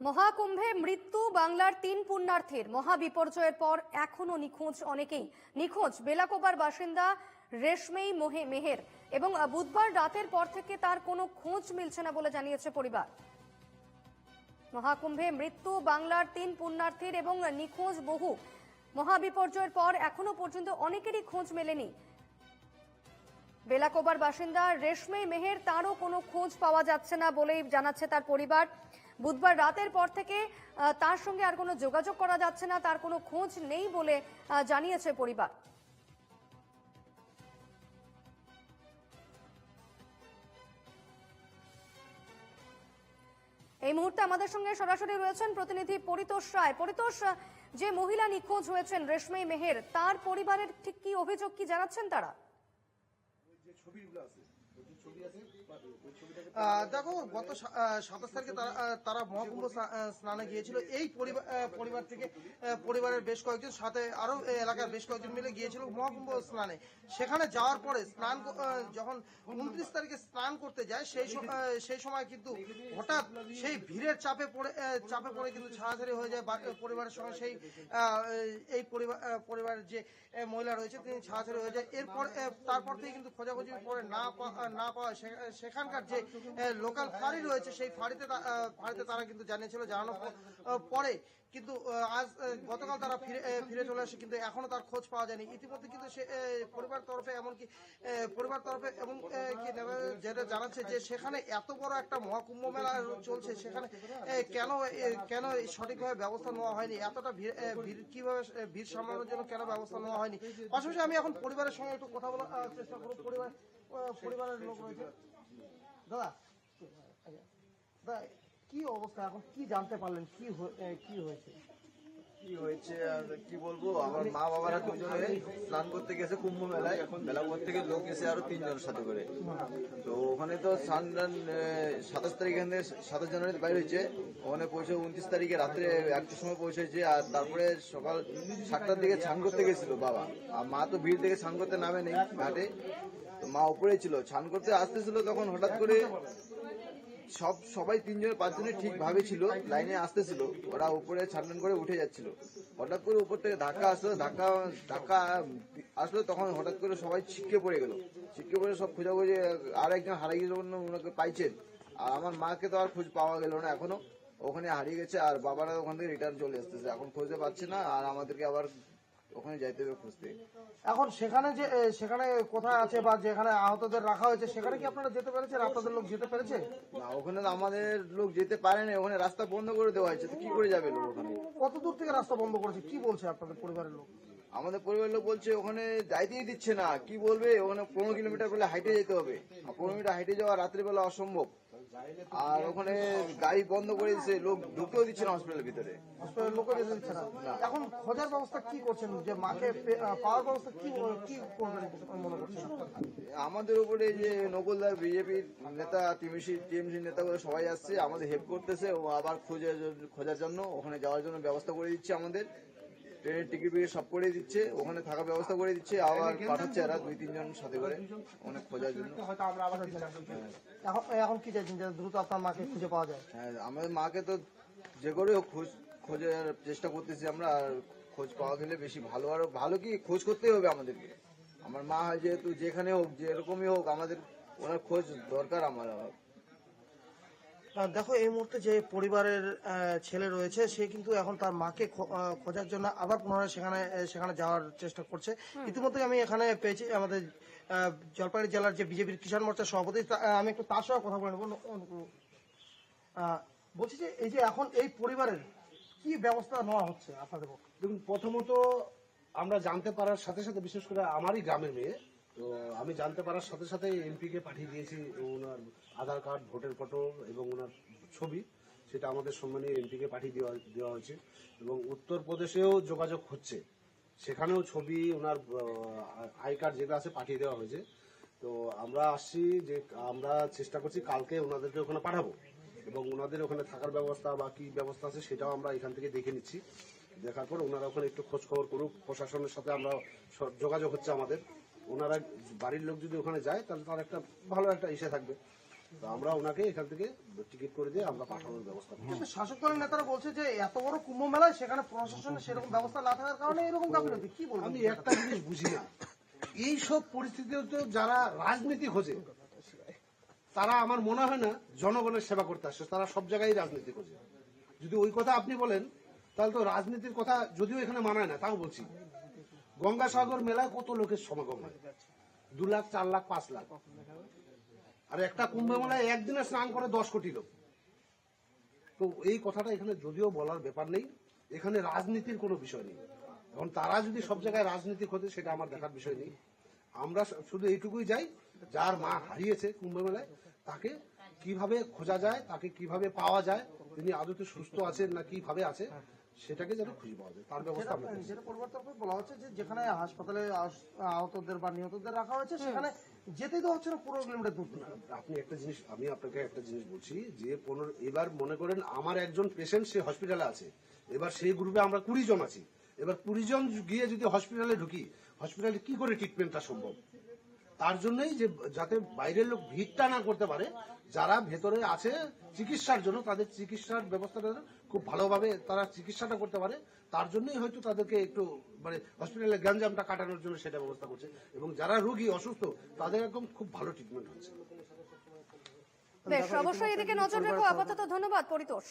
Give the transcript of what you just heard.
মহাকুম্ভে মৃত্যু বাংলার তিন পুণ্যার্থীর মহাবিপর্যয়ের পর এখনও নিখোঁজ অনেকেই। নিখোঁজ বেলাকোবার বাসিন্দা রেশমেই মোহে মেহের এবং বুধবার রাতের পর থেকে তার কোনো খোঁজ মিলছে না বলে জানিয়েছে পরিবার। মহাকুম্ভে মৃত্যু বাংলার তিন পুণ্যার্থীর এবং নিখোঁজ বহু। মহাবিপর্যয়ের পর এখনও পর্যন্ত অনেকেরই খোঁজ মেলেনি। বেলাকোবার বাসিন্দা রেশমে মেহের তারও কোনো খোঁজ পাওয়া যাচ্ছে না বলেই জানাচ্ছে তার পরিবার। বুধবার রাতের পর থেকে তার সঙ্গে আর কোনো যোগাযোগ করা যাচ্ছে না তার কোনো খোঁজ নেই বলে জানিয়েছে পরিবার। এই মুহূর্তে আমাদের সঙ্গে সরাসরি রয়েছেন প্রতিনিধি পরিতোষ রায়। পরিতোষ যে মহিলা নিখোঁজ হয়েছেন রেশমে মেহের তার পরিবারের ঠিক কি অভিযোগ কি জানাচ্ছেন তারা? আহ, দেখো, গত সাতাশ তারিখে তারা মহাকুম্ভ স্নানে গিয়েছিল। এই পরিবার থেকে পরিবারের বেশ কয়েকজন, সাথে আরও এলাকার বেশ কয়েকজন মিলে গিয়েছিল মহাকুম্ভ স্নানে। সেখানে যাওয়ার পরে স্নান যখন উনত্রিশ তারিখে স্নান করতে যায়, সেই সেই সময় কিন্তু হঠাৎ সেই ভিড়ের চাপে পড়ে চাপে পড়ে কিন্তু ছাড়াছাড়ি হয়ে যায় পরিবারের সঙ্গে সেই এই পরিবার পরিবারের যে মহিলা রয়েছে, তিনি ছাড়াছাড়ি হয়ে যায়। এরপর তারপর থেকে কিন্তু খোঁজাখুঁজি করে না পা- না পাওয়া সেখানকার যে লোকাল ফাঁড়ি রয়েছে, সেই ফাঁড়িতে ফাঁড়িতে তারা কিন্তু জানিয়েছিল, জানানো পরে। কিন্তু আজ গতকাল তারা ফিরে ফিরে চলে আসে, কিন্তু এখনও তার খোঁজ পাওয়া যায়নি। ইতিমধ্যে কিন্তু সে পরিবার তরফে এমনকি পরিবার তরফে এবং কি যেটা জানাচ্ছে যে, সেখানে এত বড় একটা মহাকুম্ভ মেলা চলছে, সেখানে কেন কেন সঠিকভাবে ব্যবস্থা নেওয়া হয়নি? এতটা ভিড় কীভাবে ভিড় সামলানোর জন্য কেন ব্যবস্থা নেওয়া হয়নি? পাশাপাশি আমি এখন পরিবারের সঙ্গে একটু কথা বলার চেষ্টা করব। পরিবার পরিবারের লোক রয়েছে। দাদা দাদা, কি অবস্থা? এখন কি জানতে পারলেন? কি কি হয়েছে? কি হয়েছে আর কি বলব? আমার মা বাবারা দুজনে স্নান করতে গেছে কুম্ভ মেলায় এখন বেলাপুর থেকে লোক এসে আরও তিনজনের সাথে করে। তো ওখানে তো স্নান সাতাশ তারিখ এখান সাতাশ জানুয়ারি বাইরে হয়েছে। ওখানে পৌঁছে উনত্রিশ তারিখে রাত্রে একটার সময় পৌঁছেছে। আর তারপরে সকাল সাতটার দিকে স্নান করতে গেছিল বাবা। আর মা তো ভিড় থেকে স্নান করতে নামে নেই ঘাটে। তো মা উপরে ছিল, স্নান করতে আসতেছিল তখন হঠাৎ করে সব, সবাই তিনজন পাঁচজনে ঠিক ভাবে ছিল, লাইনে আসতেছিল। ওরা উপরে ছাড়ন করে উঠে যাচ্ছিল। হঠাৎ করে উপর থেকে ধাক্কা আসলো, ধাক্কা ধাক্কা আসলো তখন হঠাৎ করে সবাই ছিটকে পড়ে গেল। ছিটকে পড়ে সব খোঁজাখুঁজি, আর একজন হারিয়ে গেল বলে ওনাকে পাইছেন। আর আমার মাকে তো আর খোঁজ পাওয়া গেল না এখনও। ওখানে হারিয়ে গেছে, আর বাবারা ওখান থেকে রিটার্ন চলে আসতেছে এখন খুঁজতে পাচ্ছে না, আর আমাদেরকে আবার ওখানে যাইতে হবে খুঁজতে। এখন সেখানে যে সেখানে কোথায় আছে বা যেখানে আহতদের রাখা হয়েছে সেখানে কি আপনারা যেতে পেরেছেন? আপনাদের লোক যেতে পেরেছে? না ওখানে আমাদের লোক যেতে পারে না ওখানে রাস্তা বন্ধ করে দেওয়া হয়েছে। তো কি করে যাবে লোক ওখানে? কত দূর থেকে রাস্তা বন্ধ করেছে? কি বলছে আপনাদের পরিবারের লোক? আমাদের পরিবারের লোক বলছে ওখানে যাইতেই দিচ্ছে না। কি বলবে? ওখানে পনেরো কিলোমিটার বলে হাইটে যেতে হবে। পনেরো মিটার হাইটে যাওয়া রাত্রিবেলা অসম্ভব। আর ওখানে গাড়ি বন্ধ করে দিচ্ছে লোক ঢুকতেও দিচ্ছে না হসপিটালের ভিতরে। হসপিটালের লোকও যেতে দিচ্ছে না। এখন খোঁজার ব্যবস্থা কি করছেন? যে মাকে পাওয়ার ব্যবস্থা কি কি করবেন মনে করছেন? আমাদের উপরে যে নকুলদার বিজেপির নেতা টিএমসি টিএমসি নেতাগুলো সবাই আসছে আমাদের হেল্প করতেছে ও আবার খোঁজার খোঁজার জন্য ওখানে যাওয়ার জন্য ব্যবস্থা করে দিচ্ছে আমাদের। ট্রেনের টিকিট ফিকিট সব করে দিচ্ছে ওখানে থাকার ব্যবস্থা করে দিচ্ছে আবার পাঠাচ্ছে এরা দুই তিনজন সাথে করে অনেক খোঁজার জন্য। এখন এখন কি চাইছেন দ্রুত আপনার মাকে খুঁজে পাওয়া যায়? হ্যাঁ আমাদের মাকে তো যে করে হোক খোঁজ খোঁজার চেষ্টা করতেছি আমরা আর খোঁজ পাওয়া গেলে বেশি ভালো। আর ভালো কি খোঁজ করতেই হবে আমাদেরকে। আমার মা হয় যেহেতু যেখানে হোক যেরকমই হোক আমাদের ওনার খোঁজ দরকার আমার দেখো এই মুহূর্তে যে পরিবারের ছেলে রয়েছে সে কিন্তু এখন তার মাকে খো- খোঁজার জন্য আবার পুনরায় সেখানে সেখানে যাওয়ার চেষ্টা করছে। ইতিমধ্যে আমি এখানে পেয়েছি আমাদের জলপাইগুড়ি জেলার যে বিজেপির কিষাণ মোর্চার সভাপতি তা- আমি একটু তার সঙ্গে কথা বলে নেব। বলছি যে এই যে এখন এই পরিবারের কি ব্যবস্থা নেওয়া হচ্ছে আপনাদের? দেখুন প্রথমত আমরা জানতে পারার সাথে সাথে বিশেষ করে আমারই গ্রামের মেয়ে তো আমি জানতে পারার সাথে সাথে এমপিকে পাঠিয়ে দিয়েছি ওনার আধার কার্ড, ভোটের ফটো এবং ওনার ছবি, সেটা আমাদের সম্মানীয় এমপিকে পাঠিয়ে দেওয়া দেওয়া হয়েছে এবং উত্তরপ্রদেশেও যোগাযোগ হচ্ছে। সেখানেও ছবি ওনার আই কার্ড যেটা আছে পাঠিয়ে দেওয়া হয়েছে। তো আমরা আসছি যে আমরা চেষ্টা করছি কালকে ওনাদেরকে ওখানে পাঠাবো এবং ওনাদের ওখানে থাকার ব্যবস্থা বা কি ব্যবস্থা আছে সেটাও আমরা এখান থেকে দেখে নিচ্ছি। দেখার পর ওনারা ওখানে একটু খোঁজ খবর করুক। প্রশাসনের সাথে আমরা যোগাযোগ হচ্ছে আমাদের। ওনারা বাড়ির লোক যদি ওখানে যায় তাহলে তার একটা ভালো একটা ইসে থাকবে। তো আমরা ওনাকে এখান থেকে টিকিট করে দিয়ে আমরা পাঠানোর ব্যবস্থা কিন্তু শাসক দলের নেতারা বলছে যে এত বড় কুম্ভ মেলায় সেখানে প্রশাসনের সেরকম ব্যবস্থা না থাকার কারণে এরকম গাফিলতি কি বলবেন? আমি একটা জিনিস বুঝি না। এই সব পরিস্থিতিতে যারা রাজনীতি খোঁজে তারা আমার মনে হয় না জনগণের সেবা করতে আসছে তারা সব জায়গায় রাজনীতি খোঁজে। যদি ওই কথা আপনি বলেন তাহলে তো রাজনীতির কথা যদিও এখানে মানায় না তাও বলছি। গঙ্গাসাগর মেলায় কত লোকের সমাগম হয়? দু লাখ, চার লাখ, পাঁচ লাখ। আর একটা কুম্ভ মেলায় একদিনে স্নান করে দশ কোটি লোক। তো এই কথাটা এখানে যদিও বলার ব্যাপার নেই, এখানে রাজনীতির কোনো বিষয় নেই। এখন তারা যদি সব জায়গায় রাজনীতি খোঁজে সেটা আমার দেখার বিষয় নেই। আমরা শুধু এইটুকুই যাই, যার মা হারিয়েছে কুম্ভ মেলায় তাকে কীভাবে খোঁজা যায়, তাকে কীভাবে পাওয়া যায়, তিনি আদতে সুস্থ আছেন না কীভাবে আছে সেটাকে যেন খুঁজে পাওয়া যায় তার ব্যবস্থা আমরা করছি। যেটা বলা হচ্ছে যে যেখানে হাসপাতালে আহতদের বা নিহতদের রাখা হয়েছে সেখানে যেতে দেওয়া হচ্ছে না পনেরো কিলোমিটার দূর আপনি একটা জিনিস আমি আপনাকে একটা জিনিস বলছি যে পনেরো এবার মনে করেন আমার একজন পেশেন্ট সে হসপিটালে আছে এবার সেই গ্রুপে আমরা কুড়ি জন আছি। এবার কুড়ি জন গিয়ে যদি হসপিটালে ঢুকি হসপিটালে কি করে ট্রিটমেন্টটা সম্ভব? তার জন্যই যে যাতে বাইরের লোক ভিড়টা না করতে পারে, যারা ভেতরে আছে চিকিৎসার জন্য, তাদের চিকিৎসার ব্যবস্থাটা খুব ভালোভাবে তারা চিকিৎসাটা করতে পারে, তার জন্যই হয়তো তাদেরকে একটু মানে হসপিটালে গ্যাঞ্জামটা কাটানোর জন্য সেটা ব্যবস্থা করছে। এবং যারা রোগী অসুস্থ, তাদের একদম খুব ভালো ট্রিটমেন্ট হচ্ছে। বেশ, অবশ্যই এদিকে নজর রেখো। আপাতত ধন্যবাদ, পরিতোষ।